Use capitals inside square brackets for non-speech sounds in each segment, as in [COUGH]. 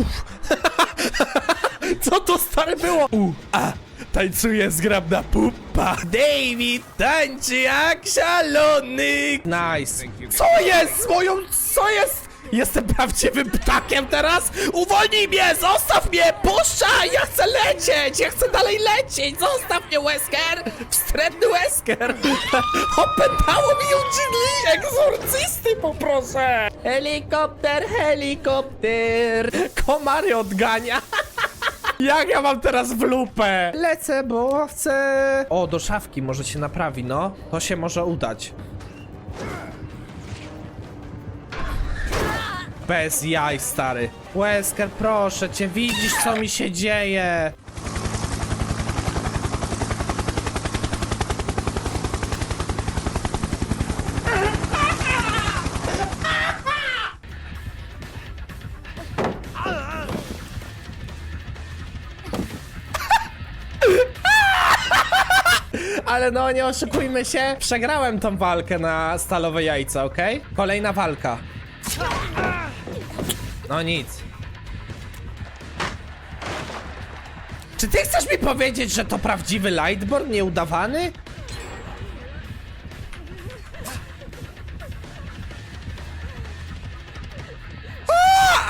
Uff. [LAUGHS] Co to stary było? U, a, tańcuje zgrabna pupa. David tańczy jak szalony. Nice. Co jest z moją, co jest? Jestem prawdziwym ptakiem teraz? Uwolnij mnie, zostaw mnie, puszczaj, ja chcę lecieć, ja chcę dalej lecieć, zostaw mnie, Wesker, wstrętny Wesker. [LAUGHS] Opętało mi Eugene Lee, egzorcysty poproszę. Helikopter, helikopter. [LAUGHS] Komary odgania. [LAUGHS] Jak ja mam teraz w lupę? Lecę, bo chcę... O, do szafki może się naprawi, no. To się może udać. Bez jaj, stary. Wesker, proszę cię, widzisz co mi się dzieje? Ale no, nie oszukujmy się. Przegrałem tą walkę na stalowe jajca, okej? Kolejna walka. No nic. Czy ty chcesz mi powiedzieć, że to prawdziwy Lightborn, nieudawany?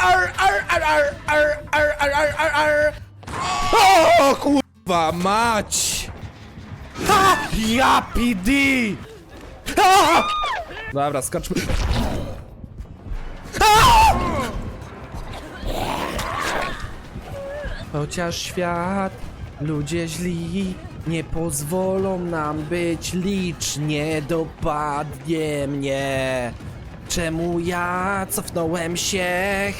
Ar, ar, ar, ar, ar, ar, ar, ar, ar. O kurwa mać! Ja PD! Dobra, skoczmy. Chociaż świat, ludzie źli, nie pozwolą nam być licz, nie dopadnie mnie. Czemu ja cofnąłem się?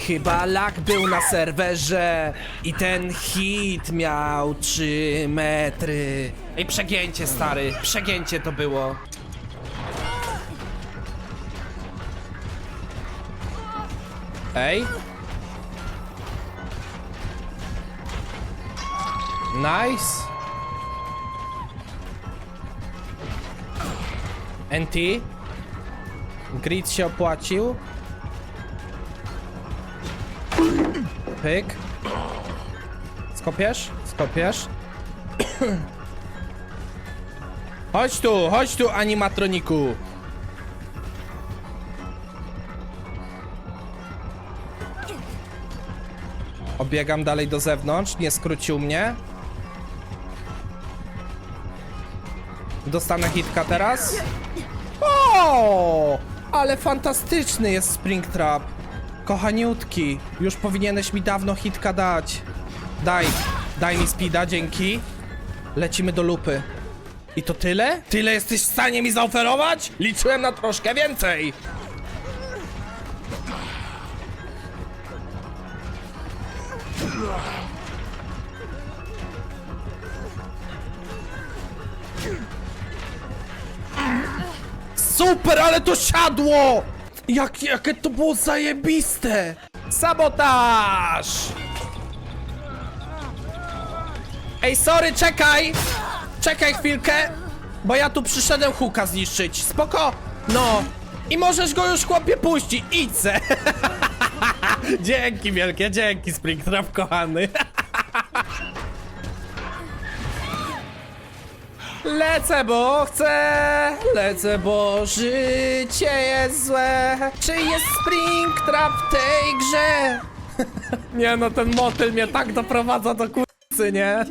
Chyba lak był na serwerze i ten hit miał 3 metry. Ej, przegięcie, stary, przegięcie to było. Ej. Nice. NT. Grid się opłacił. Pyk. Skopiesz? Skopiesz. chodź tu, chodź tu, animatroniku. Obiegam dalej do zewnątrz, nie skrócił mnie. Dostanę hitka teraz. O! Ale fantastyczny jest Springtrap. Kochaniutki, już powinieneś mi dawno hitka dać. Daj, daj mi speeda, dzięki. Lecimy do lupy. I to tyle? Tyle jesteś w stanie mi zaoferować? Liczyłem na troszkę więcej. Super, ale to siadło! Jak, jakie to było zajebiste! Sabotaż! Ej, sorry, czekaj! Czekaj chwilkę, bo ja tu przyszedłem huka zniszczyć. Spoko? No. I możesz go już chłopie puścić. Idź se. [LAUGHS] dzięki wielkie, dzięki Springtrap kochany. [LAUGHS] Lecę, bo chcę, lecę, bo życie jest złe. Czy jest Springtrap w tej grze? [LAUGHS] nie no, ten motyl mnie tak doprowadza do kurcy, nie?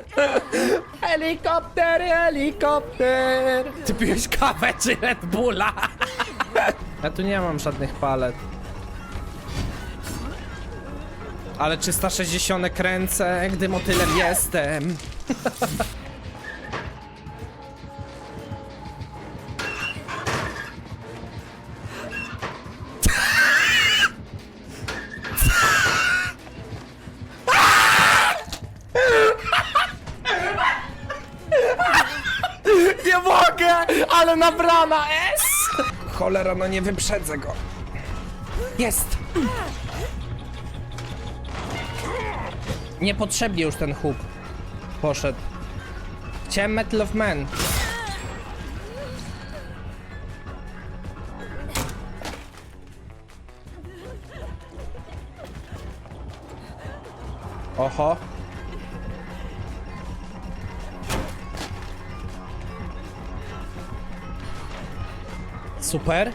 [LAUGHS] helikopter, helikopter. Ty piłeś kawę czy Red Bulla? [LAUGHS] ja tu nie mam żadnych palet. Ale 360 kręcę, gdy motylem jestem. Mogę! Ale nabrana S! Cholera, no nie wyprzedzę go. Jest! Niepotrzebnie już ten huk poszedł. Chciałem Metal of Man. Oho. Super.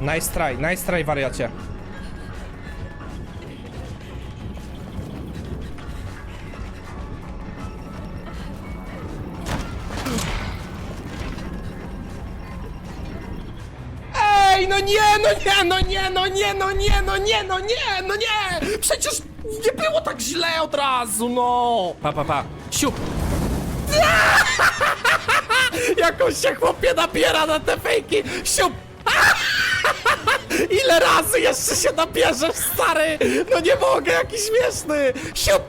Nice try, nice try, wariacie. No nie, no nie, no nie, no nie, no nie, no nie, no nie! Przecież nie było tak źle od razu, no! Pa, pa, pa. Siup! [LAUGHS] Jakoś się chłopie nabiera na te fejki! Siup! [LAUGHS] Ile razy jeszcze się nabierzesz, stary? No nie mogę, jaki śmieszny! Siup!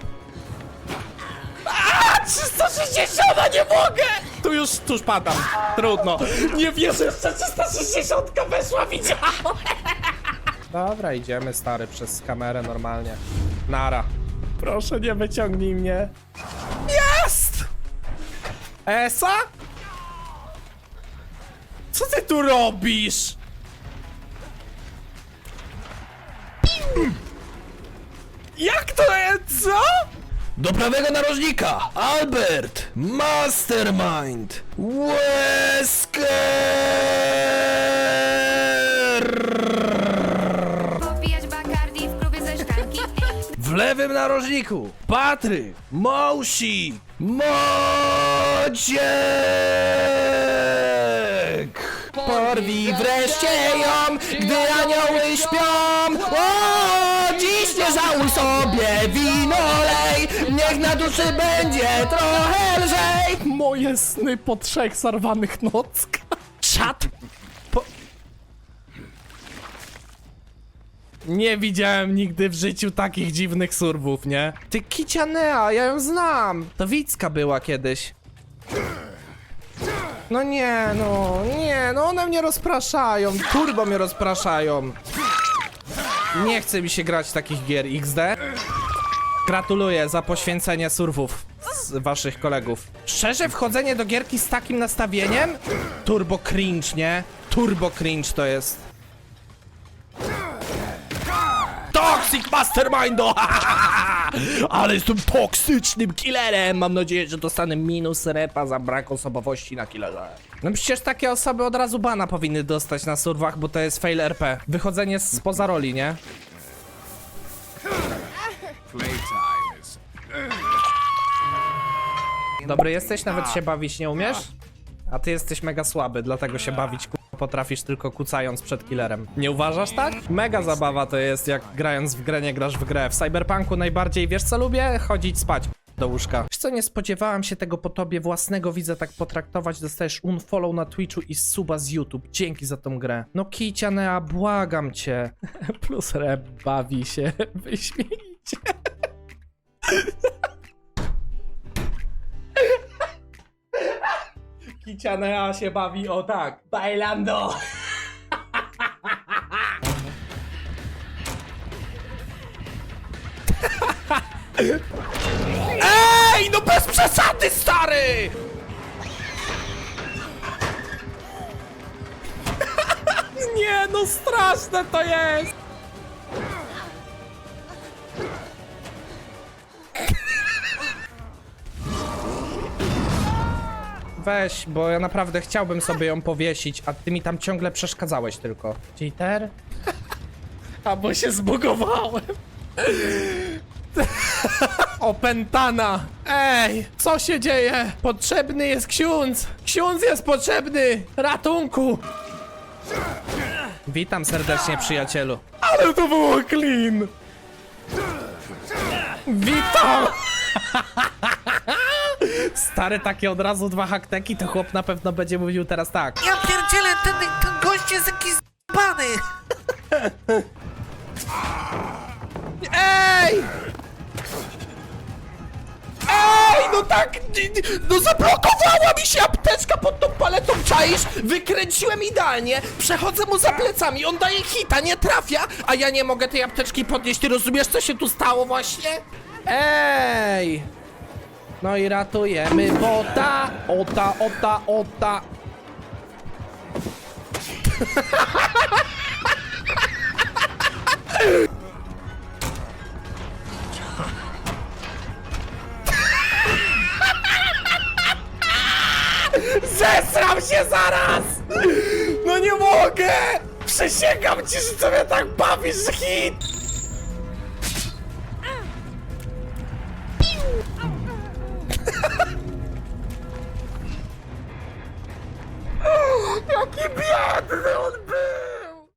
A, 360, nie mogę! Tu już, tu już padam. Trudno. Nie wierzę, jeszcze 360 weszła, widziałem! Dobra, idziemy, stary, przez kamerę normalnie. Nara. Proszę, nie wyciągnij mnie. Jest! Esa? Co ty tu robisz? Jak to jest? Co? Do prawego narożnika! Albert! Mastermind! Wesker! Popijać Bacardi w klubie ze szklanki W lewym narożniku! Patryk! Mousik! Mociek! Porwij wreszcie ją, gdy anioły śpią! O, dziś nie żałuj sobie! Niech na duszy będzie trochę lżej! Moje sny po trzech zarwanych nockach. Czad! Po... Nie widziałem nigdy w życiu takich dziwnych surwów, nie? Ty Kicianea, ja ją znam. To Wicka była kiedyś. No nie, no, nie, no one mnie rozpraszają, turbo mnie rozpraszają. Nie chce mi się grać takich gier XD. Gratuluję za poświęcenie surwów z waszych kolegów. Szczerze, wchodzenie do gierki z takim nastawieniem? Turbo cringe, nie? Turbo cringe to jest. Toxic Mastermindo! Ale jestem toksycznym killerem! Mam nadzieję, że dostanę minus repa za brak osobowości na killerze. No przecież takie osoby od razu bana powinny dostać na surwach, bo to jest fail RP. Wychodzenie spoza roli, nie? Dobry jesteś, nawet się bawić nie umiesz? A ty jesteś mega słaby, dlatego się bawić ku... potrafisz tylko kucając przed killerem. Nie uważasz tak? Mega zabawa to jest, jak grając w grę nie grasz w grę. W Cyberpunku najbardziej, wiesz co lubię? Chodzić spać do łóżka. Wiesz co, nie spodziewałam się tego po tobie, własnego widza tak potraktować. Dostajesz unfollow na Twitchu i suba z YouTube. Dzięki za tą grę. No Kicia Nea, błagam cię. [LAUGHS] Plus rep bawi się, [LAUGHS] wyśmienicie. [LAUGHS] Kicianea się bawi o tak. Bailando! [LAUGHS] Ej, no bez przesady, stary! Nie, no straszne to jest! Weź, bo ja naprawdę chciałbym sobie ją powiesić, a ty mi tam ciągle przeszkadzałeś tylko. Cheater? A bo się zbugowałem. Opętana! Ej, co się dzieje? Potrzebny jest ksiądz! Ksiądz jest potrzebny! Ratunku! Witam serdecznie, przyjacielu. Ale to było clean! Witam! Stary, takie od razu dwa hakteki, to chłop na pewno będzie mówił teraz tak. Ja pierdzielę, ten, ten gość jest jakiś zbany. [LAUGHS] Ej! Ej, no tak, no zablokowała mi się apteczka pod tą paletą, czaisz? Wykręciłem idealnie, przechodzę mu za plecami, on daje hita, nie trafia, a ja nie mogę tej apteczki podnieść, ty rozumiesz, co się tu stało właśnie? Ej! No i ratujemy bota, ota, ota, ota. Zesram się zaraz! No nie mogę! Przysięgam ci, że sobie tak bawisz, hit! yaptın oğlum?